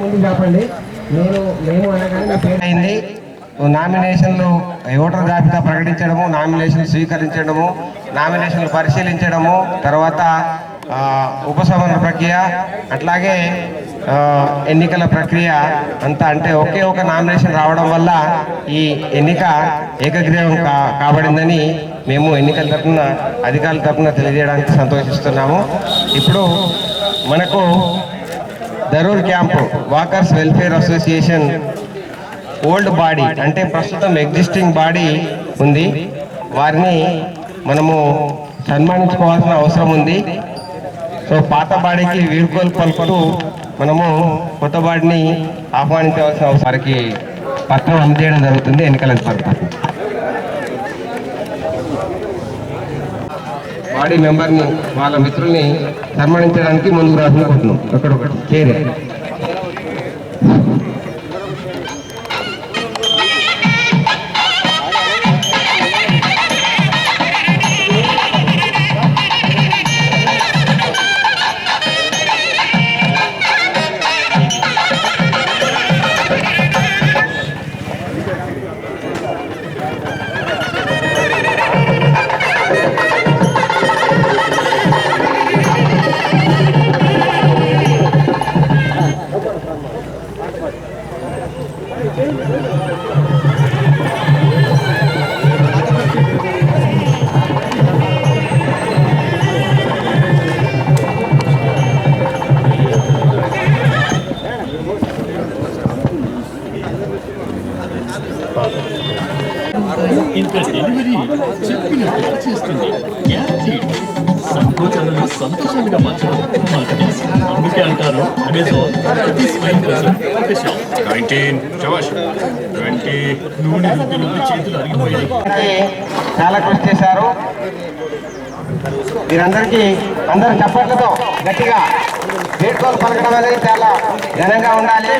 ముందు చెప్పండి నేను మేము అయింది. నామినేషన్లు ఓటర్ జాబితా ప్రకటించడము నామినేషన్లు స్వీకరించడము నామినేషన్లు పరిశీలించడము తర్వాత ఉపశమన ప్రక్రియ అట్లాగే ఎన్నికల ప్రక్రియ అంతా అంటే ఒకే ఒక నామినేషన్ రావడం వల్ల ఈ ఎన్నిక ఏకగ్రీవం కా కాబడిందని మేము ఎన్నికల తరఫున అధికారుల తరఫున తెలియజేయడానికి సంతోషిస్తున్నాము. ఇప్పుడు మనకు Darur camp walkers welfare association old body అంటే ప్రస్తుతం ఎగ్జిస్టింగ్ బాడీ ఉంది. వారిని మనము సన్మానించుకోవాల్సిన అవసరం ఉంది. సో పాత బాడీకి వీడ్కోలు పలుకుతూ మనము కొత్తవాడిని ఆహ్వానించవలసిన వారికి పత్రం అందజేయడం జరుగుతుంది ఎన్నికల పత్రం బాడీ మెంబర్ని వాళ్ళ మిత్రుల్ని సన్మానించడానికి ముందుకు రాసుకుంటున్నాం ఒకటి. చేరే. చాలా కృషి చేశారు మీరందరికీ అందరు చప్పట్లతో గట్టిగా వీడ్కోలు పలకడం అనేది చాలా ఘనంగా ఉండాలి.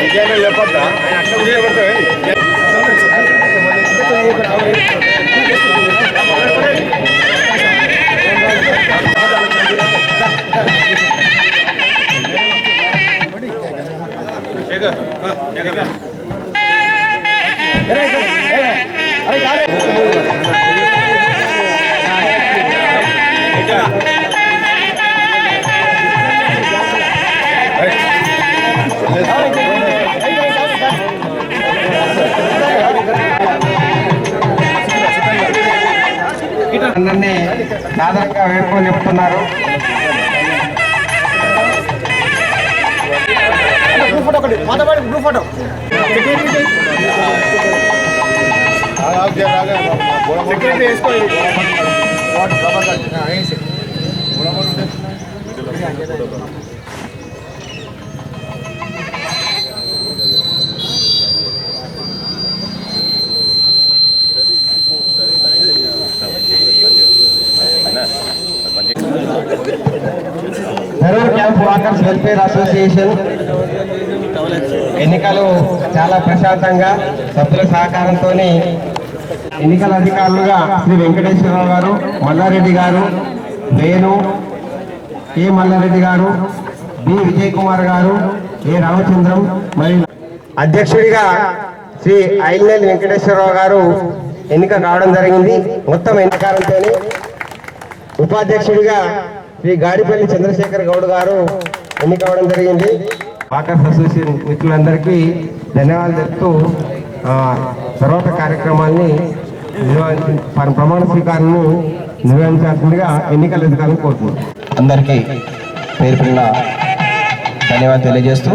విజయాన్ని చెప్పొద్దా ఆయన అట్లా విజయపడతావు అందరినీ సాధారణంగా వేడుకొని చెప్తున్నారు. Nerur camp walkers welfare association ఎన్నికలు చాలా ప్రశాంతంగా సభ్యుల సహకారంతో ఎన్నికల అధికారులుగా శ్రీ వెంకటేశ్వరరావు గారు మల్లారెడ్డి గారు వేణు ఏ మల్లారెడ్డి గారు బి. విజయ్ కుమార్ గారు ఏ. రామచంద్రం మరియు అధ్యక్షుడిగా శ్రీ ఐల్నేల్ వెంకటేశ్వరరావు గారు ఎన్నిక కావడం జరిగింది. మొత్తం ఎన్నికలతోనే ఉపాధ్యక్షుడిగా శ్రీ గాడిపల్లి చంద్రశేఖర్ గౌడ్ గారు ఎన్నికవడం జరిగింది. వాకర్స్ అసోసియేషన్ మిత్రులందరికీ ధన్యవాదాలు చెప్తూ తర్వాత కార్యక్రమాన్ని ప్రమాణ స్వీకారాన్ని నిర్వహించాల్సిందిగా ఎన్నికల అధికారులు కోరుతున్నాను అందరికీ పేరు పిల్ల ధన్యవాదాలు తెలియజేస్తూ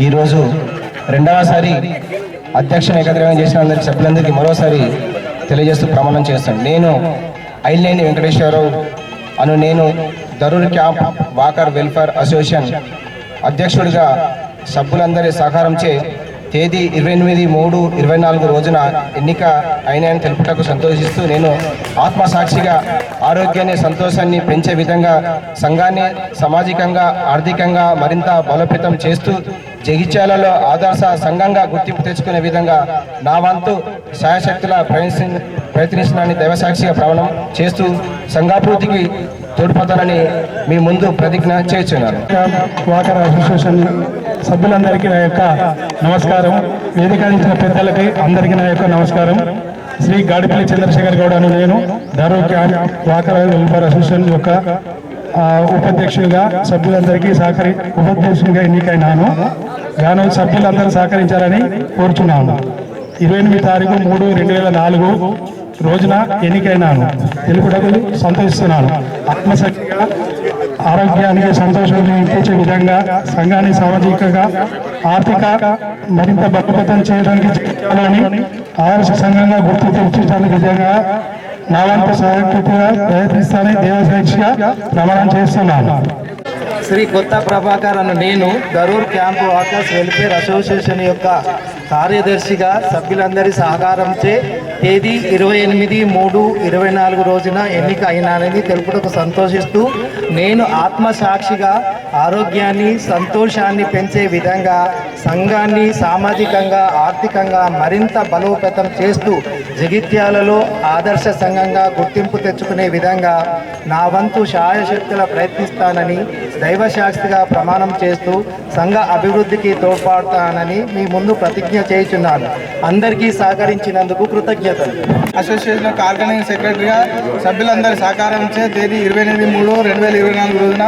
ఈరోజు రెండవసారి అధ్యక్షుని ఏకగ్రహం చేసిన అందరి సభ్యులందరికీ మరోసారి తెలియజేస్తూ ప్రమాణం చేస్తాను. నేను ఐలేని వెంకటేశ్వరరావు అను నేను Darur camp walker welfare association అధ్యక్షుడిగా సభ్యులందరి సహకారంచే తేదీ ఇరవై ఎనిమిది మూడు ఇరవై నాలుగు రోజున ఎన్నిక అయినాయని తెలుపుటకు సంతోషిస్తూ నేను ఆత్మసాక్షిగా ఆరోగ్యాన్ని సంతోషాన్ని పెంచే విధంగా సంఘాన్ని సామాజికంగా ఆర్థికంగా మరింత బలోపేతం చేస్తూ జగిత్యాలలో ఆదర్శ సంఘంగా గుర్తింపు తెచ్చుకునే విధంగా నా వంతు సాయశక్తుల ప్రయత్ని ప్రయత్నిస్తున్నానని దైవసాక్షిగా ప్రవణం చేస్తూ సంఘాభివృద్ధికి తోడ్పడతారని మీ ముందు ప్రతిజ్ఞ చేస్తున్నారు. వాకర్ అసోసియేషన్ సభ్యులందరికీ నా యొక్క నమస్కారం. వేదిక పెద్దలకి అందరికీ నా యొక్క నమస్కారం. శ్రీ గాడిపల్లి చంద్రశేఖర్ గౌడ్ అని నేను Dharu camp walker welfare association యొక్క ఉపాధ్యక్షులుగా ఉపాధ్యక్షుడిగా సభ్యులందరికీ సహకరి ఉపాధ్యక్షులుగా ఎన్నికైనాను. గాను సభ్యులందరూ సహకరించాలని కోరుచున్నాను. ఇరవై ఎనిమిది తారీఖు మూడు రెండు వేల నాలుగు రోజున ఎన్నికైనాను. తెలుపుటకు సంతోషిస్తున్నాను ఆత్మశక్తిగా ఆరోగ్యానికి సంతోషాన్ని ఇప్పించే విధంగా సంఘాన్ని సామాజికంగా ఆర్థిక మరింత బలోపేతం చేయడానికి చేయాలని ఆదర్శ సంఘంగా గుర్తు తెచ్చుకోవడానికి విధంగా నా వంతు సహాయకృతిగా ప్రయత్నిస్తానని దేవసాక్షిగా ప్రమాణం చేస్తున్నాను. శ్రీ కొత్త ప్రభాకర్ అను నేను Garur camp walkers welfare association యొక్క కార్యదర్శిగా సభ్యులందరి సహకారంచే తేదీ ఇరవై ఎనిమిది మూడు ఇరవై నాలుగు రోజున ఎన్నిక అయినానని తెలుపుటకు సంతోషిస్తూ నేను ఆత్మసాక్షిగా ఆరోగ్యాన్ని సంతోషాన్ని పెంచే విధంగా సంఘాన్ని సామాజికంగా ఆర్థికంగా మరింత బలోపేతం చేస్తూ జగిత్యాలలో ఆదర్శ సంఘంగా గుర్తింపు తెచ్చుకునే విధంగా నా వంతు శాయశక్తుల ప్రయత్నిస్తానని దైవశాస్త్రిగా ప్రమాణం చేస్తూ సంఘ అభివృద్ధికి తోడ్పడతానని మీ ముందు ప్రతిజ్ఞ చేయుచున్నాను. అందరికీ సహకరించినందుకు కృతజ్ఞతలు. అసోసియేషన్ ఆర్గనైజింగ్ సెక్రటరీగా సభ్యులందరి సహకారంచే తేదీ ఇరవై ఎనిమిది మూడు రెండు వేల ఇరవై నాలుగు రోజున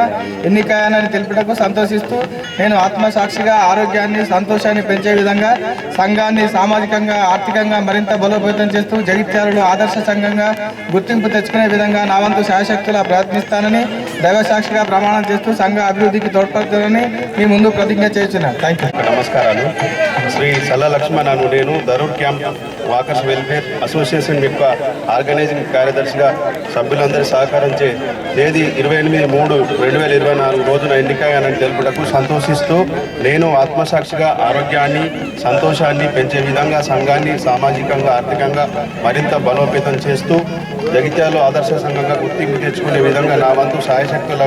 ఎన్నికయ్యానని తెలుపుటకు సంతోషిస్తూ నేను ఆత్మసాక్షిగా ఆరోగ్యాన్ని సంతోషాన్ని పెంచే విధంగా సంఘాన్ని సామాజికంగా ఆర్థికంగా మరింత బలోపేతం చేస్తూ జగిత్యాలలో ఆదర్శ సంఘంగా గుర్తింపు తెచ్చుకునే విధంగా నా వంతు శాయశక్తుల ప్రయత్నిస్తానని దైవసాక్షిగా ప్రమాణం చేస్తూ సంఘ అభివృద్ధికి తోడ్పడతారని మీ ముందు ప్రతిజ్ఞ చేస్తున్నాను థ్యాంక్ యూ నమస్కారాలు. శ్రీ సల్ల లక్ష్మణ్ అను నేను Darur camp walkers welfare association యొక్క ఆర్గనైజింగ్ కార్యదర్శిగా సభ్యులందరి సహకరించే తేదీ ఇరవై ఎనిమిది మూడు రెండు వేల ఇరవై నాలుగు రోజున ఎన్నికయ్యానని తెలుపుటకు సంతోషిస్తూ నేను ఆత్మసాక్షిగా ఆరోగ్యాన్ని సంతోషాన్ని పెంచే విధంగా సంఘాన్ని సామాజికంగా ఆర్థికంగా మరింత బలోపేతం చేస్తూ జగిత్యాలు ఆదర్శ సంఘంగా గుర్తింపు తెచ్చుకునే విధంగా నా వంతు సాయశక్తుల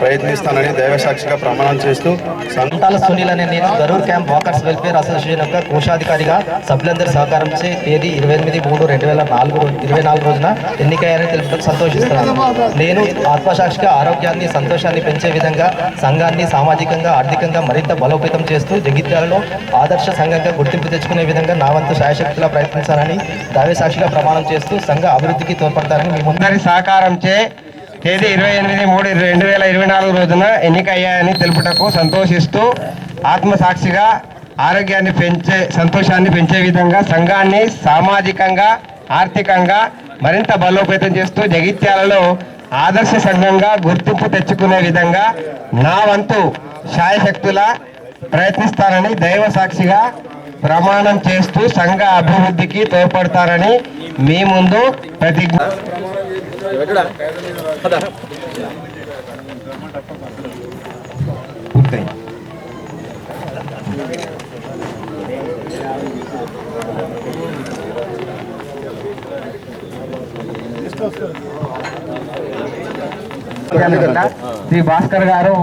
ప్రయత్నిస్తానని దైవసాక్షిగా ప్రమాణం చేస్తూ సంఘ అంతాల సునీల్ అనే నేను Garur camp walkers welfare association యొక్క కోశాధికారిగా సభ్యులందరి సహకారంచే తేదీ ఇరవై ఎనిమిది మూడు రెండు వేల నాలుగు ఇరవై నాలుగు రోజున ఎన్నికయ్యారని తెలుపుటకు సంతోషిస్తున్నాను నేను ఆత్మసాక్షిగా ఆరోగ్యాన్ని సంతోషాన్ని పెంచే విధంగా సంఘాన్ని సామాజికంగా ఆర్థికంగా మరింత బలోపేతం చేస్తూ జగిత్యాలలో ఆదర్శ సంఘంగా గుర్తింపు తెచ్చుకునే విధంగా నా వంతు శాయశక్తిలా ప్రయత్నించాలని దావ్యసాక్షిగా ప్రమాణం చేస్తూ సంఘ అభివృద్ధికి తోడ్పడతారని మీ ముందు అందరి సహకారంచే తేదీ ఇరవై ఎనిమిది మూడు రెండు వేల ఇరవై నాలుగు రోజున ఎన్నికయ్యాయని తెలుపుటకు సంతోషిస్తూ ఆత్మసాక్షిగా ఆరోగ్యాన్ని పెంచే సంతోషాన్ని పెంచే విధంగా సంఘాన్ని సామాజికంగా ఆర్థికంగా మరింత బలోపేతం చేస్తూ జగిత్యాలలో ఆదర్శ సంఘంగా గుర్తింపు తెచ్చుకునే విధంగా నా వంతు శాయశక్తుల ప్రయత్నిస్తానని దైవ సాక్షిగా ప్రమాణం చేస్తూ సంఘ అభివృద్ధికి తోడ్పడతారని మీ ముందు ప్రతిజ్ఞ శ్రీ భాస్కర్ గారు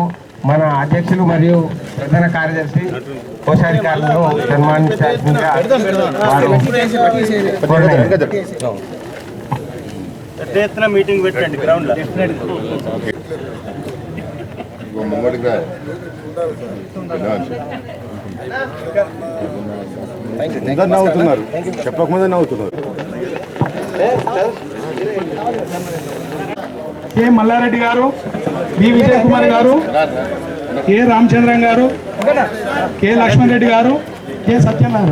మన అధ్యక్షులు మరియు ప్రధాన కార్యదర్శి కోశాధికారులను సన్మానించాల్సిందిగా వారు కోరినారు. మీటింగ్ పెట్టండి గ్రౌండ్లో. నవ్వుతున్నారు. చెప్పకముందే నవ్వుతున్నారు. కె మల్లారెడ్డి గారు బి విజయ్ కుమార్ గారు కె రామచంద్రన్ గారు కె లక్ష్మణ్ రెడ్డి గారు కె సత్యనారాయణ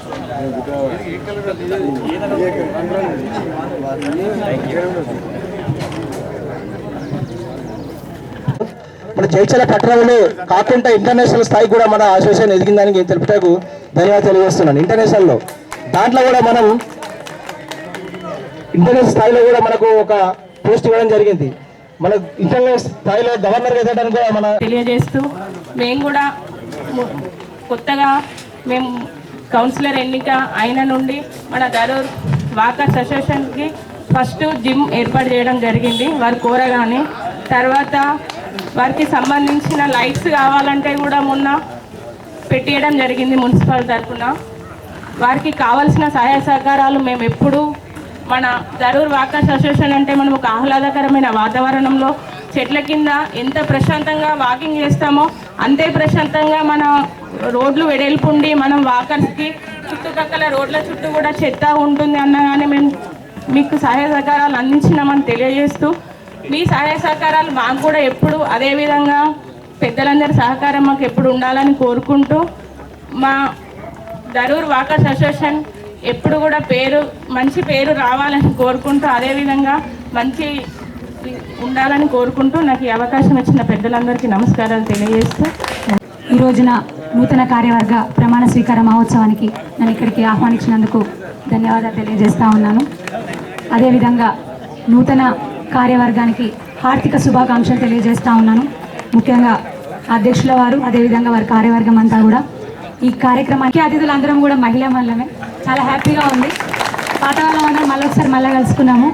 మన జైచల పట్టణంలో కాకుండా ఇంటర్నేషనల్ స్థాయి కూడా మన అసోసియేషన్ ఎదిగిందానికి తెలుపుటకు ధన్యవాదాలు తెలియజేస్తున్నాను. ఇంటర్నేషనల్లో దాంట్లో కూడా మనం ఇంటర్నేషనల్ స్థాయిలో కూడా మనకు ఒక పోస్ట్ ఇవ్వడం జరిగింది. మన ఇంటర్నేషనల్ స్థాయిలో గవర్నర్ ఎదగడానికి కూడా మన తెలియజేస్తూ మేము కూడా కొత్తగా మేము కౌన్సిలర్ ఎన్నిక అయిన నుండి మన దరూర్ వాకర్స్ అసోసియేషన్కి ఫస్ట్ జిమ్ ఏర్పాటు చేయడం జరిగింది. వారు కోరగానే తర్వాత వారికి సంబంధించిన లైట్స్ కావాలంటే కూడా మొన్న పెట్టేయడం జరిగింది మున్సిపల్ తరఫున వారికి కావాల్సిన సహాయ సహకారాలు మేము ఎప్పుడూ మన దరూర్ వాకర్స్ అసోసియేషన్ అంటే మనం ఒక ఆహ్లాదకరమైన వాతావరణంలో చెట్ల కింద ఎంత ప్రశాంతంగా వాకింగ్ చేస్తామో అంతే ప్రశాంతంగా మన రోడ్లు వెడల్పుండి మనం వాకర్స్కి చుట్టుపక్కల రోడ్ల చుట్టూ కూడా చెత్త ఉంటుంది అన్నగానే మేము మీకు సహాయ సహకారాలు అందించినామని తెలియజేస్తూ మీ సహాయ సహకారాలు మాకు కూడా ఎప్పుడు అదేవిధంగా పెద్దలందరి సహకారం మాకు ఎప్పుడు ఉండాలని కోరుకుంటూ మా దరూర్ వాకర్స్ అసోసియేషన్ ఎప్పుడు కూడా పేరు మంచి పేరు రావాలని కోరుకుంటూ అదేవిధంగా మంచి ఉండాలని కోరుకుంటూ నాకు ఈ అవకాశం ఇచ్చిన పెద్దలందరికీ నమస్కారాలు తెలియజేస్తూ. ఈ రోజున నూతన కార్యవర్గ ప్రమాణ స్వీకార మహోత్సవానికి నన్ను ఇక్కడికి ఆహ్వానించినందుకు ధన్యవాదాలు తెలియజేస్తా ఉన్నాను. అదేవిధంగా నూతన కార్యవర్గానికి ఆర్థిక శుభాకాంక్షలు తెలియజేస్తా ఉన్నాను. ముఖ్యంగా అధ్యక్షుల వారు అదేవిధంగా వారి కార్యవర్గం అంతా కూడా. ఈ కార్యక్రమానికి అతిథులు అందరం కూడా మహిళా మల్లమే. చాలా హ్యాపీగా ఉంది. పాత వాళ్ళం అందరం మళ్ళీ ఒకసారి మళ్ళీ కలుసుకున్నాము.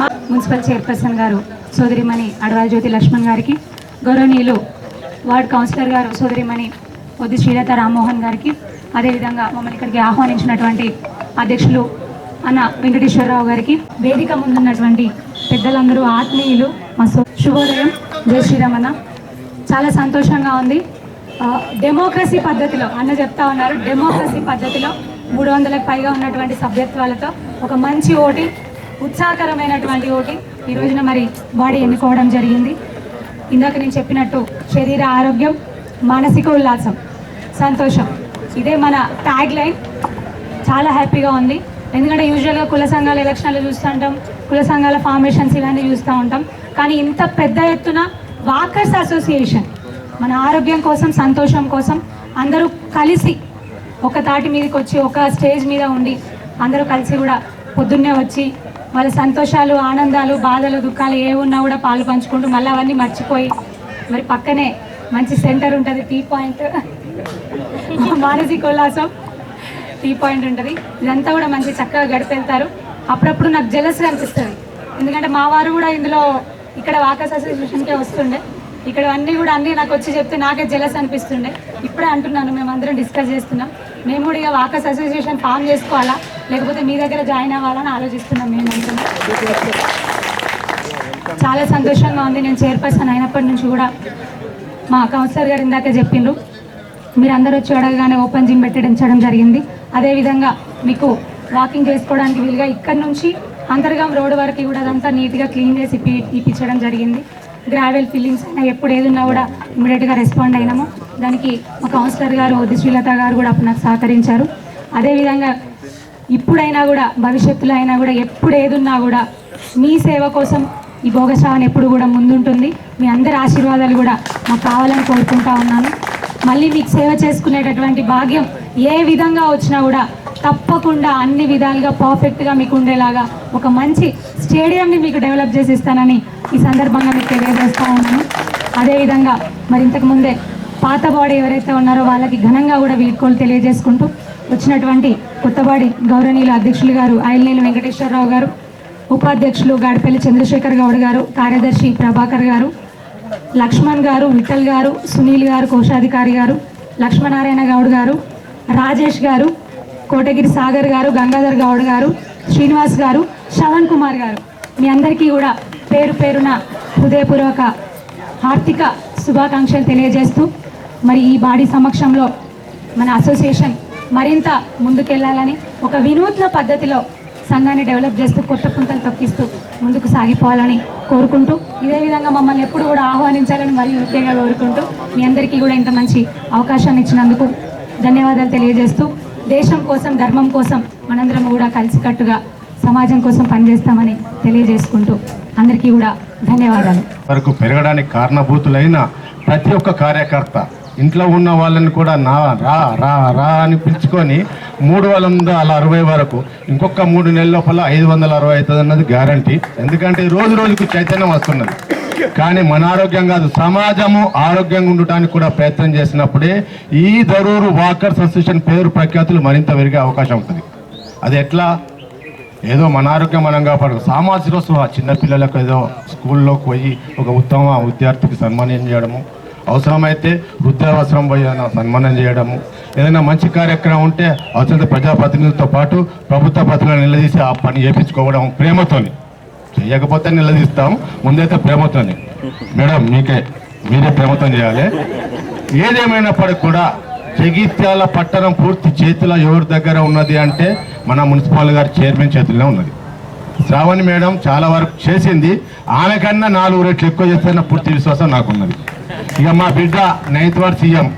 మా మున్సిపల్ చైర్పర్సన్ గారు సోదరిమణి అడవాల జ్యోతి లక్ష్మణ్ గారికి గౌరవనీయులు వార్డ్ కౌన్సిలర్ గారు సోదరిమణి పొద్దు శ్రీలత రామ్మోహన్ గారికి అదేవిధంగా మమ్మల్ని ఇక్కడికి ఆహ్వానించినటువంటి అధ్యక్షులు అన్న వెంకటేశ్వరరావు గారికి వేదిక ముందున్నటువంటి పెద్దలందరూ ఆత్మీయులు మా శుభోదయం. జై శ్రీరామన్న. చాలా సంతోషంగా ఉంది. డెమోక్రసీ పద్ధతిలో అన్న చెప్తా ఉన్నారు డెమోక్రసీ పద్ధతిలో మూడు వందలకు పైగా ఉన్నటువంటి సభ్యత్వాలతో ఒక మంచి ఓటి ఉత్సాహకరమైనటువంటి ఓటి ఈ రోజున మరి బాడీ ఎన్నుకోవడం జరిగింది. ఇందాక నేను చెప్పినట్టు శరీర ఆరోగ్యం మానసిక ఉల్లాసం సంతోషం. ఇదే మన ట్యాగ్ లైన్ చాలా హ్యాపీగా ఉంది. ఎందుకంటే యూజువల్గా కుల సంఘాల ఎలక్షన్లు చూస్తూ ఉంటాం కుల సంఘాల ఫార్మేషన్స్ ఇవన్నీ చూస్తూ ఉంటాం. కానీ ఇంత పెద్ద ఎత్తున వాకర్స్ అసోసియేషన్ మన ఆరోగ్యం కోసం సంతోషం కోసం అందరూ కలిసి ఒక తాటి మీదకి వచ్చి ఒక స్టేజ్ మీద ఉండి అందరూ కలిసి కూడా పొద్దున్నే వచ్చి వాళ్ళ సంతోషాలు ఆనందాలు బాధలు దుఃఖాలు ఏ ఉన్నా కూడా పాలు పంచుకుంటూ మళ్ళీ అవన్నీ మర్చిపోయి మరి పక్కనే మంచి సెంటర్ ఉంటుంది టీ పాయింట్. మానసిక ఉల్లాసం టీ పాయింట్ ఉంటుంది. ఇదంతా కూడా మంచి చక్కగా గడిపెళ్తారు. అప్పుడప్పుడు నాకు జెలస్గా అనిపిస్తుంది. ఎందుకంటే మా వారు కూడా ఇందులో ఇక్కడ వాకర్స్ అసోసియేషన్కే వస్తుండే. ఇక్కడ అన్నీ కూడా అన్నీ నాకు వచ్చి చెప్తే నాకే జెలస్ అనిపిస్తుండే. ఇప్పుడే అంటున్నాను మేము అందరం డిస్కస్ చేస్తున్నాం. మేము కూడా ఇక వాకర్స్ అసోసియేషన్ ఫామ్ చేసుకోవాలా? లేకపోతే మీ దగ్గర జాయిన్ అవ్వాలని ఆలోచిస్తున్నాం మేము చాలా సంతోషంగా ఉంది. నేను చైర్పర్సన్ అయినప్పటి నుంచి కూడా మా కౌన్సిలర్ గారు ఇందాక చెప్పిండ్రు. మీరు అందరూ వచ్చి అడగగానే ఓపెన్ జిమ్ పెట్టించడం జరిగింది. అదేవిధంగా మీకు వాకింగ్ చేసుకోవడానికి వీలుగా ఇక్కడ నుంచి అంతర్గం రోడ్ వరకు కూడా అదంతా నీట్గా క్లీన్ చేసి ఇప్పి ఇప్పించడం జరిగింది. గ్రావెల్ ఫిల్లింగ్స్ అయినా ఎప్పుడు ఏదున్నా కూడా ఇమీడియట్గా రెస్పాండ్ అయినాము. దానికి మా కౌన్సిలర్ గారు వద్ది గారు కూడా అప్పుడు నాకు సహకరించారు. అదేవిధంగా ఇప్పుడైనా కూడా భవిష్యత్తులో అయినా కూడా ఎప్పుడు ఏదున్నా కూడా మీ సేవ కోసం ఈ భోగశ్రావణ ఎప్పుడు కూడా ముందుంటుంది. మీ అందరి ఆశీర్వాదాలు కూడా మాకు కావాలని కోరుకుంటా ఉన్నాను. మళ్ళీ మీకు సేవ చేసుకునేటటువంటి భాగ్యం ఏ విధంగా వచ్చినా కూడా తప్పకుండా అన్ని విధాలుగా పర్ఫెక్ట్గా మీకు ఉండేలాగా ఒక మంచి స్టేడియంని మీకు డెవలప్ చేసి ఇస్తానని ఈ సందర్భంగా మీకు తెలియజేస్తూ ఉన్నాను. అదేవిధంగా మరి ఇంతకుముందే పాత బాడీ ఎవరైతే ఉన్నారో వాళ్ళకి ఘనంగా కూడా వీడ్కోలు తెలియజేసుకుంటూ వచ్చినటువంటి కొత్తబాడి గౌరవనీయుల అధ్యక్షులు గారు ఐల్నేని వెంకటేశ్వరరావు గారు ఉపాధ్యక్షులు గాడిపల్లి చంద్రశేఖర్ గౌడ్ గారు కార్యదర్శి ప్రభాకర్ గారు లక్ష్మణ్ గారు విఠల్ గారు సునీల్ గారు కోశాధికారి గారు లక్ష్మణారాయణ గౌడ్ గారు రాజేష్ గారు కోటగిరి సాగర్ గారు గంగాధర్ గౌడ్ గారు శ్రీనివాస్ గారు శ్రవణ్ కుమార్ గారు. మీ అందరికీ కూడా పేరు పేరున హృదయపూర్వక ఆర్థిక శుభాకాంక్షలు తెలియజేస్తూ మరి ఈ బాడీ సమక్షంలో మన అసోసియేషన్ మరింత ముందుకెళ్ళాలని ఒక వినూత్న పద్ధతిలో సంఘాన్ని డెవలప్ చేస్తూ కొత్త పుంతలు తొక్కిస్తూ ముందుకు సాగిపోవాలని కోరుకుంటూ ఇదే విధంగా మమ్మల్ని ఎప్పుడు కూడా ఆహ్వానించాలని మరీ ముఖ్యంగా కోరుకుంటూ మీ అందరికీ కూడా ఇంత మంచి అవకాశాన్ని ఇచ్చినందుకు ధన్యవాదాలు తెలియజేస్తూ దేశం కోసం ధర్మం కోసం మనందరం కూడా కలిసికట్టుగా సమాజం కోసం పనిచేస్తామని తెలియజేసుకుంటూ అందరికీ కూడా ధన్యవాదాలు. వరకు పెరగడానికి కారణభూతులైన ప్రతి ఒక్క కార్యకర్త ఇంట్లో ఉన్న వాళ్ళని కూడా నా రా రా రా అని పిలుచుకొని మూడు వందల అరవై వరకు ఇంకొక మూడు నెలల లోపల ఐదు వందల అరవై అవుతుంది అన్నది గ్యారంటీ ఎందుకంటే రోజు రోజుకు చైతన్యం వస్తున్నది. కానీ మన ఆరోగ్యం కాదు సమాజము ఆరోగ్యంగా ఉండటానికి కూడా ప్రయత్నం చేసినప్పుడే ఈ దరూరు వాకర్స్ అసోసియేషన్ పేరు ప్రఖ్యాతులు మరింత పెరిగే అవకాశం ఉంటుంది. అది ఎట్లా? ఏదో మన ఆరోగ్యం మనం కాపాడు సామాజిక స్పృహ చిన్నపిల్లలకు ఏదో స్కూల్లోకి పోయి ఒక ఉత్తమ విద్యార్థికి సన్మానం చేయడము అవసరమైతే వృద్ధావసరం పోయిన సన్మానం చేయడము. ఏదైనా మంచి కార్యక్రమం ఉంటే అవసరం ప్రజాప్రతినిధులతో పాటు ప్రభుత్వ ప్రతినిధులను నిలదీసి ఆ పని చేయించుకోవడం ప్రేమతోని. చేయకపోతే నిలదీస్తాం ముందైతే ప్రేమతోని. మేడం మీకే మీరే ప్రేమతో చేయాలి. ఏదేమైనప్పటికీ కూడా జగిత్యాల పట్టణం పూర్తి చేతిలో ఎవరి దగ్గర ఉన్నది అంటే మన మున్సిపల్ గారి చైర్మన్ చేతుల్లో ఉన్నది. శ్రావణి మేడం చాలా వరకు చేసింది. ఆమెకన్నా నాలుగు రెట్లు ఎక్కువ చేస్తున్న పూర్తి విశ్వాసం నాకున్నది. ఇక మా బిడ్డ నైన్త్ వార్డ్ సీఎం.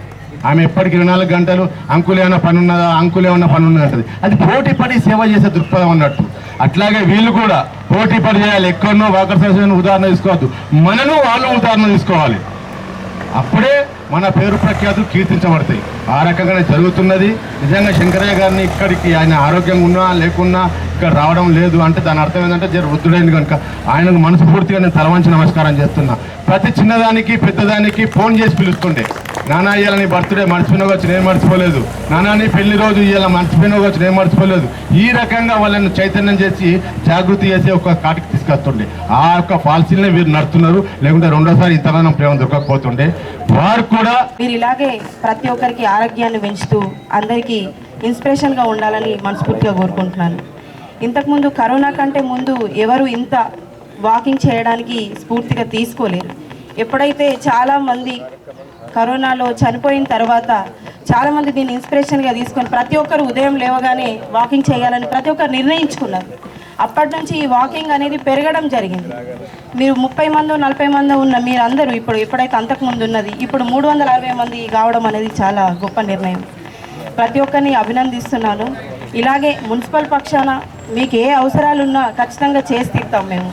ఆమె ఎప్పటికి ఇరవై నాలుగు గంటలు అంకులు ఏమైనా పని ఉన్నదా? అంకులు ఏమైనా పని ఉన్నది అంటది. అది పోటీ పడి సేవ చేసే దృక్పథం అన్నట్టు. అట్లాగే వీళ్ళు కూడా పోటీ పడి చేయాలి. ఎక్కడనో వాకర్ సొసైటీ ఉదాహరణ తీసుకోవద్దు. మనను వాళ్ళు ఉదాహరణ తీసుకోవాలి. అప్పుడే మన పేరు ప్రఖ్యాతులు కీర్తించబడతాయి. ఆ రకంగానే జరుగుతున్నది. నిజంగా శంకరయ్య గారిని ఇక్కడికి ఆయన ఆరోగ్యంగా ఉన్నా లేకున్నా ఇక్కడ రావడం లేదు అంటే దాని అర్థం ఏంటంటే జర వృద్ధుడైంది కనుక ఆయనకు మనస్ఫూర్తిగా నేను తలవంచి నమస్కారం చేస్తున్నా. ప్రతి చిన్నదానికి పెద్దదానికి ఫోన్ చేసి పిలుస్తుండే. నానా ఇయ్యాల నీ బర్త్డే మర్చిపోయినా వచ్చి నేను మర్చిపోలేదు. నానా నీ పెళ్ళి రోజు ఇయ్యాల మర్చిపోయినా వచ్చి నేను మర్చిపోలేదు. ఈ రకంగా వాళ్ళని చైతన్యం చేసి జాగృతి చేసి ఒక కాటికి తీసుకొస్తుండే. ఆ యొక్క పాలసీలనే వీరు నడుతున్నారు లేకుంటే రెండోసారి ఇంతగానం ప్రేమ దొరకకపోతుండే. వారు కూడా మీరు ఇలాగే ప్రతి ఒక్కరికి ఆరోగ్యాన్ని పెంచుతూ అందరికీ ఇన్స్పిరేషన్గా ఉండాలని మనస్ఫూర్తిగా కోరుకుంటున్నాను. ఇంతకుముందు కరోనా కంటే ముందు ఎవరు ఇంత వాకింగ్ చేయడానికి స్ఫూర్తిగా తీసుకోలేరు. ఎప్పుడైతే చాలామంది కరోనాలో చనిపోయిన తర్వాత చాలామంది దీన్ని ఇన్స్పిరేషన్గా తీసుకొని ప్రతి ఒక్కరు ఉదయం లేవగానే వాకింగ్ చేయాలని ప్రతి ఒక్కరు నిర్ణయించుకున్నారు. అప్పటి నుంచి ఈ వాకింగ్ అనేది పెరగడం జరిగింది. మీరు ముప్పై మంది నలభై మంది ఉన్న మీరందరూ ఇప్పుడు ఎప్పుడైతే అంతకుముందు ఉన్నది ఇప్పుడు మూడు వందల అరవై మంది కావడం అనేది చాలా గొప్ప నిర్ణయం. ప్రతి ఒక్కరిని అభినందిస్తున్నాను. ఇలాగే మున్సిపల్ పక్షాన మీకు ఏ అవసరాలున్నా ఖచ్చితంగా చేసి తీస్తాం మేము.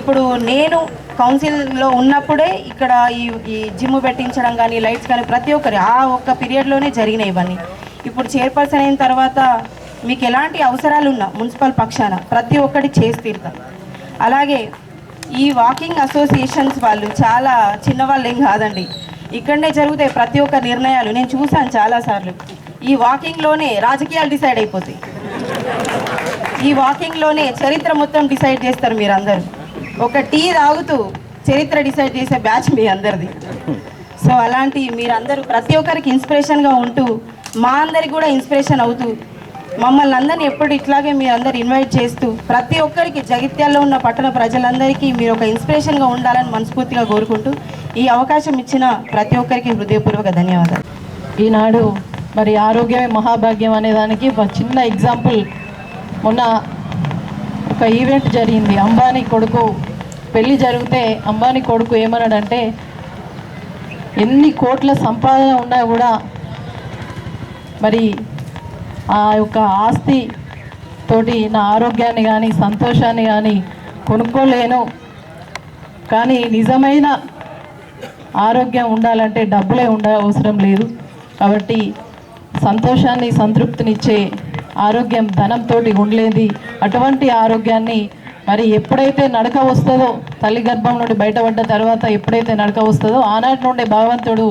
ఇప్పుడు నేను కౌన్సిల్లో ఉన్నప్పుడే ఇక్కడ ఈ ఈ జిమ్ పెట్టించడం కానీ లైట్స్ కానీ ప్రతి ఒక్కరి ఆ ఒక్క పీరియడ్లోనే జరిగినాయి ఇవన్నీ. ఇప్పుడు చైర్పర్సన్ అయిన తర్వాత మీకు ఎలాంటి అవసరాలు ఉన్నా మున్సిపల్ పక్షాన ప్రతి ఒక్కటి చేసి తీరుతాం అలాగే ఈ వాకింగ్ అసోసియేషన్స్ వాళ్ళు చాలా చిన్నవాళ్ళు ఏం కాదండి. ఇక్కడనే జరుగుతాయి ప్రతి ఒక్క నిర్ణయాలు. నేను చూశాను చాలాసార్లు. ఈ వాకింగ్లోనే రాజకీయాలు డిసైడ్ అయిపోతాయి. ఈ వాకింగ్లోనే చరిత్ర మొత్తం డిసైడ్ చేస్తారు మీరందరూ. ఒక టీ తాగుతూ చరిత్ర డిసైడ్ చేసే బ్యాచ్ మీ అందరిది. సో అలాంటి మీరందరూ ప్రతి ఒక్కరికి ఇన్స్పిరేషన్గా ఉంటూ మా అందరికి కూడా ఇన్స్పిరేషన్ అవుతూ మమ్మల్ని అందరినీ ఎప్పుడు ఇట్లాగే మీరు అందరు ఇన్వైట్ చేస్తూ ప్రతి ఒక్కరికి జగిత్యాల్లో ఉన్న పట్టణ ప్రజలందరికీ మీరు ఒక ఇన్స్పిరేషన్గా ఉండాలని మనస్ఫూర్తిగా కోరుకుంటూ ఈ అవకాశం ఇచ్చిన ప్రతి ఒక్కరికి హృదయపూర్వక ధన్యవాదాలు. ఈనాడు మరి ఆరోగ్యమే మహాభాగ్యం అనే దానికి ఒక చిన్న ఎగ్జాంపుల్ మొన్న ఒక ఈవెంట్ జరిగింది. అంబానీ కొడుకు పెళ్ళి జరిగితే అంబానీ కొడుకు ఏమన్నాడంటే ఎన్ని కోట్ల సంపాదన ఉన్నా కూడా మరి ఆ యొక్క ఆస్తి తోటి నా ఆరోగ్యాన్ని కానీ సంతోషాన్ని కానీ కొనుక్కోలేను. కానీ నిజమైన ఆరోగ్యం ఉండాలంటే డబ్బులే ఉండ అవసరం లేదు. కాబట్టి సంతోషాన్ని సంతృప్తినిచ్చే ఆరోగ్యం ధనంతో ఉండలేదు. అటువంటి ఆరోగ్యాన్ని మరి ఎప్పుడైతే నడక వస్తుందో తల్లి గర్భం నుండి బయటపడ్డ తర్వాత ఎప్పుడైతే నడక వస్తుందో ఆనాటి నుండి భగవంతుడు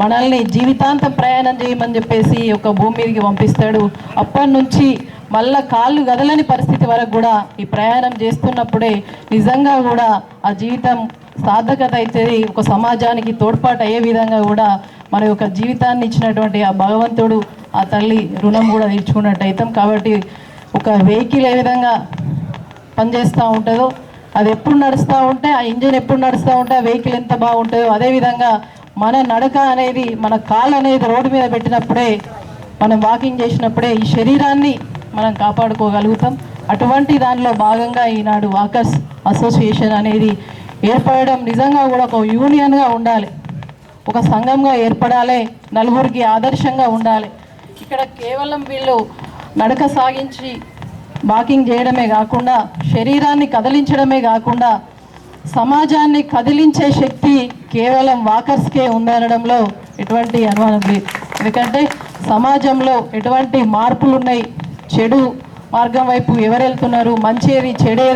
మనల్ని జీవితాంతం ప్రయాణం చేయమని చెప్పేసి ఒక భూమి మీదకి పంపిస్తాడు. అప్పటి నుంచి మళ్ళా కాళ్ళు కదలని పరిస్థితి వరకు కూడా ఈ ప్రయాణం చేస్తున్నప్పుడే నిజంగా కూడా ఆ జీవితం సార్థకత అయితే ఒక సమాజానికి తోడ్పాటు అయ్యే విధంగా కూడా మన యొక్క జీవితాన్ని ఇచ్చినటువంటి ఆ భగవంతుడు ఆ తల్లి రుణం కూడా తీర్చుకున్నట్టు అవుతాం. కాబట్టి ఒక వెహికల్ ఏ విధంగా పనిచేస్తూ ఉంటుందో అది ఎప్పుడు నడుస్తూ ఉంటే ఆ ఇంజిన్ ఎప్పుడు నడుస్తూ ఉంటే ఆ వెహికల్ ఎంత బాగుంటుందో అదేవిధంగా మన నడక అనేది మన కాలు అనేది రోడ్డు మీద పెట్టినప్పుడే మనం వాకింగ్ చేసినప్పుడే ఈ శరీరాన్ని మనం కాపాడుకోగలుగుతాం. అటువంటి దానిలో భాగంగా ఈనాడు వాకర్స్ అసోసియేషన్ అనేది ఏర్పడడం నిజంగా కూడా ఒక యూనియన్గా ఉండాలి. ఒక సంఘంగా ఏర్పడాలి నలుగురికి ఆదర్శంగా ఉండాలి. ఇక్కడ కేవలం వీళ్ళు నడక సాగించి వాకింగ్ చేయడమే కాకుండా శరీరాన్ని కదిలించడమే కాకుండా సమాజాన్ని కదిలించే శక్తి కేవలం వాకర్స్కే ఉందనడంలో ఎటువంటి అనుమానం లేదు. ఎందుకంటే సమాజంలో ఎటువంటి మార్పులు ఉన్నాయి చెడు మార్గం వైపు ఎవరు వెళ్తున్నారు మంచి ఏది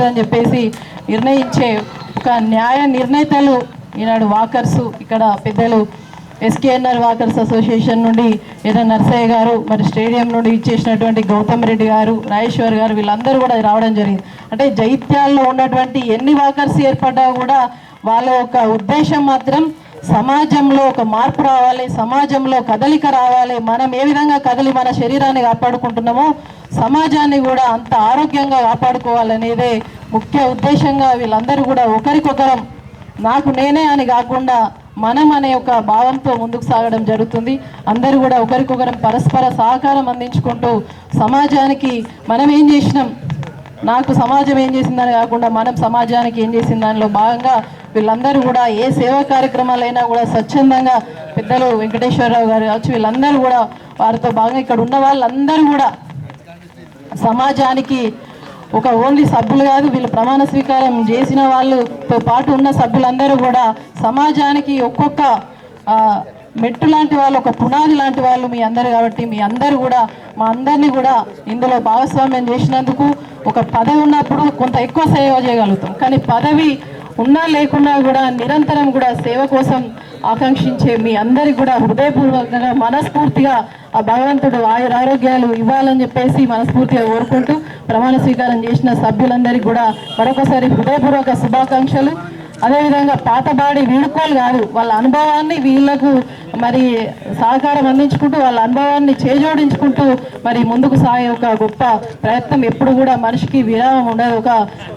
అని చెప్పేసి నిర్ణయించే ఒక న్యాయ నిర్ణేతలు ఈనాడు వాకర్సు ఇక్కడ పెద్దలు ఎస్కేఎన్ఆర్ వాకర్స్ అసోసియేషన్ నుండి ఏదో నర్సయ్య గారు మరి స్టేడియం నుండి ఇచ్చేసినటువంటి గౌతమ్ రెడ్డి గారు రాజేశ్వర్ గారు వీళ్ళందరూ కూడా రావడం జరిగింది. అంటే జైత్యాల్లో ఉన్నటువంటి ఎన్ని వాకర్స్ ఏర్పడ్డా కూడా వాళ్ళ యొక్క ఉద్దేశం మాత్రం సమాజంలో ఒక మార్పు రావాలి సమాజంలో కదలిక రావాలి మనం ఏ విధంగా కదలి మన శరీరాన్ని కాపాడుకుంటున్నామో సమాజాన్ని కూడా అంత ఆరోగ్యంగా కాపాడుకోవాలనేదే ముఖ్య ఉద్దేశంగా వీళ్ళందరూ కూడా ఒకరికొకరం నాకు నేనే అని కాకుండా మనం అనే ఒక భావంతో ముందుకు సాగడం జరుగుతుంది. అందరూ కూడా ఒకరికొకరం పరస్పర సహకారం అందించుకుంటూ సమాజానికి మనం ఏం చేసినాం? నాకు సమాజం ఏం చేసిందని కాకుండా మనం సమాజానికి ఏం చేసిన దానిలో భాగంగా వీళ్ళందరూ కూడా ఏ సేవా కార్యక్రమాలైనా కూడా స్వచ్ఛందంగా పెద్దలు వెంకటేశ్వరరావు గారు కావచ్చు వీళ్ళందరూ కూడా వారితో భాగంగా ఇక్కడ ఉన్న వాళ్ళందరూ కూడా సమాజానికి ఒక ఓన్లీ సభ్యులు కాదు వీళ్ళు ప్రమాణ స్వీకారం చేసిన వాళ్ళతో పాటు ఉన్న సభ్యులందరూ కూడా సమాజానికి ఒక్కొక్క మెట్టు లాంటి వాళ్ళు ఒక పునాది లాంటి వాళ్ళు మీ అందరు కాబట్టి మీ అందరూ కూడా మా అందరినీ కూడా ఇందులో భాగస్వామ్యం చేసినందుకు ఒక పదవి ఉన్నప్పుడు కొంత ఎక్కువ సేవ చేయగలుగుతాం. కానీ పదవి ఉన్నా లేకున్నా కూడా నిరంతరం కూడా సేవ కోసం ఆకాంక్షించే మీ అందరికి కూడా హృదయపూర్వకంగా మనస్ఫూర్తిగా ఆ భగవంతుడు ఆయుర ఆరోగ్యాలు ఇవ్వాలని చెప్పేసి మనస్ఫూర్తిగా కోరుకుంటూ ప్రమాణ స్వీకారం చేసిన సభ్యులందరికీ కూడా మరొకసారి హృదయపూర్వక శుభాకాంక్షలు. అదేవిధంగా పాతబాడి వీడుకోలు కాదు. వాళ్ళ అనుభవాన్ని వీళ్ళకు మరి సహకారం అందించుకుంటూ వాళ్ళ అనుభవాన్ని చేజోడించుకుంటూ మరి ముందుకు సాగే ఒక గొప్ప ప్రయత్నం ఎప్పుడు కూడా మనిషికి విరామం ఉండదు. ఒక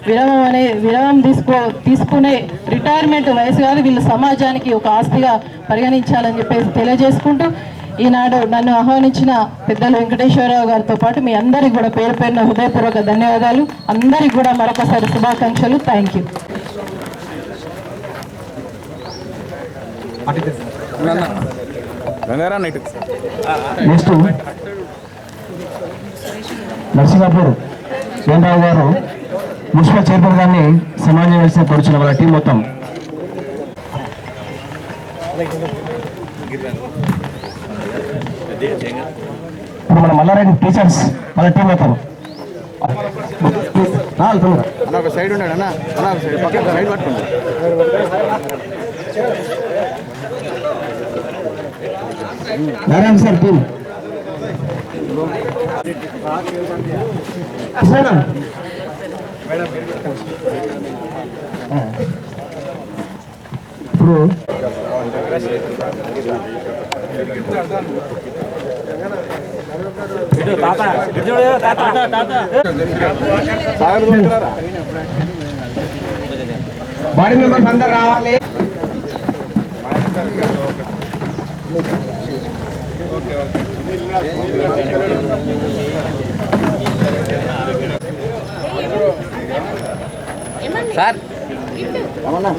విరామం అనే విరామం తీసుకో తీసుకునే రిటైర్మెంట్ వయసు కాదు. వీళ్ళు సమాజానికి ఒక ఆస్తిగా పరిగణించాలని చెప్పేసి తెలియజేసుకుంటూ ఈనాడు నన్ను ఆహ్వానించిన పెద్దలు వెంకటేశ్వరరావు గారితో పాటు మీ అందరికి కూడా పేరు పేరున హృదయపూర్వక ధన్యవాదాలు. అందరికి కూడా మరొకసారి శుభాకాంక్షలు. Thank you next Narsingapur Venarao గారు మున్సిపల్ చైర్మన్ గారిని సమాజం వేసిన పొడిచిన వాళ్ళ టీం మొత్తం. ఇప్పుడు మన మల్లారెడ్డి టీచర్స్ వాళ్ళ టీం మొత్తం. అన్న ఒక సైడ్ ఉన్నాడు అన్న. అన్న సైడ్ పక్కన సైడ్ పట్టుకోండి నారాయణ సార్ టీం హుసేనా? ఇప్పుడు బాడీ మెంబర్స్ అందరు రావాలి సార్ అవునా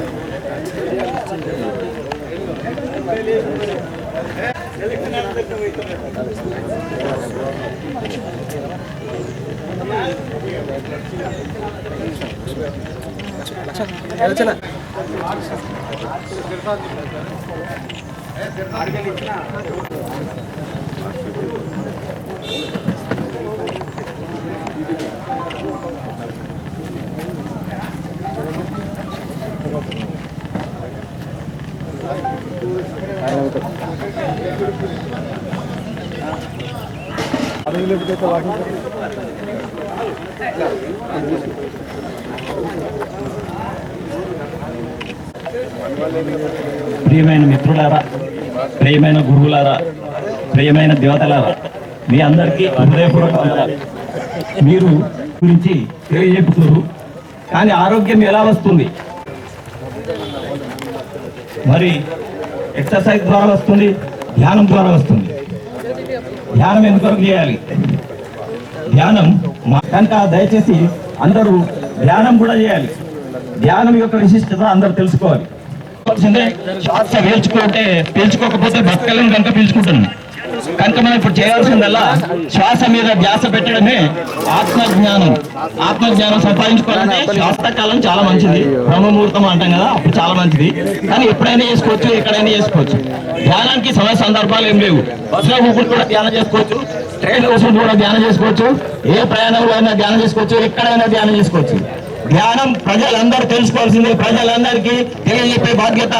అరవై కిలోమీటర్ వాకింగ్ ప్రియమైన మిత్రులారా ప్రియమైన గురువులారా ప్రియమైన దేవతలారా మీ అందరికీ హృదయపూర్వక వందనాలు. మీరు గురించి తెలియజెప్పుతున్నారు కానీ ఆరోగ్యం ఎలా వస్తుంది? మరి ఎక్సర్సైజ్ ద్వారా వస్తుంది ధ్యానం ద్వారా వస్తుంది. ధ్యానం ఎందుకు చేయాలి? ధ్యానం మా- కనుక దయచేసి అందరూ ధ్యానం కూడా చేయాలి. ధ్యానం యొక్క విశిష్టత అందరూ తెలుసుకోవాలి. శ్వాస పీల్చుకుంటే పీల్చుకోకపోతే బతకలేము కనుక పీల్చుకుంటున్నాం కనుక మనం ఇప్పుడు చేయాల్సిందల్లా శ్వాస మీద ధ్యాస పెట్టడమే ఆత్మజ్ఞానం. ఆత్మజ్ఞానం సంపాదించుకోవాలంటే శ్వాసకాలం చాలా మంచిది. బ్రహ్మముహూర్తం అంటాం కదా అప్పుడు చాలా మంచిది. కానీ ఎప్పుడైనా చేసుకోవచ్చు ఎక్కడైనా చేసుకోవచ్చు. ధ్యానానికి సమయ సందర్భాలు ఏం లేవు. బస్సులో కూర్చుని కూడా ధ్యానం చేసుకోవచ్చు. ట్రైన్ కోసం కూడా ధ్యానం చేసుకోవచ్చు. ఏ ప్రయాణంలో అయినా ధ్యానం చేసుకోవచ్చు. ఎక్కడైనా ధ్యానం చేసుకోవచ్చు. జ్ఞానం ప్రజలందరూ తెలుసుకోవాల్సిందే. ప్రజలందరికీ తెలియజెప్పే బాధ్యత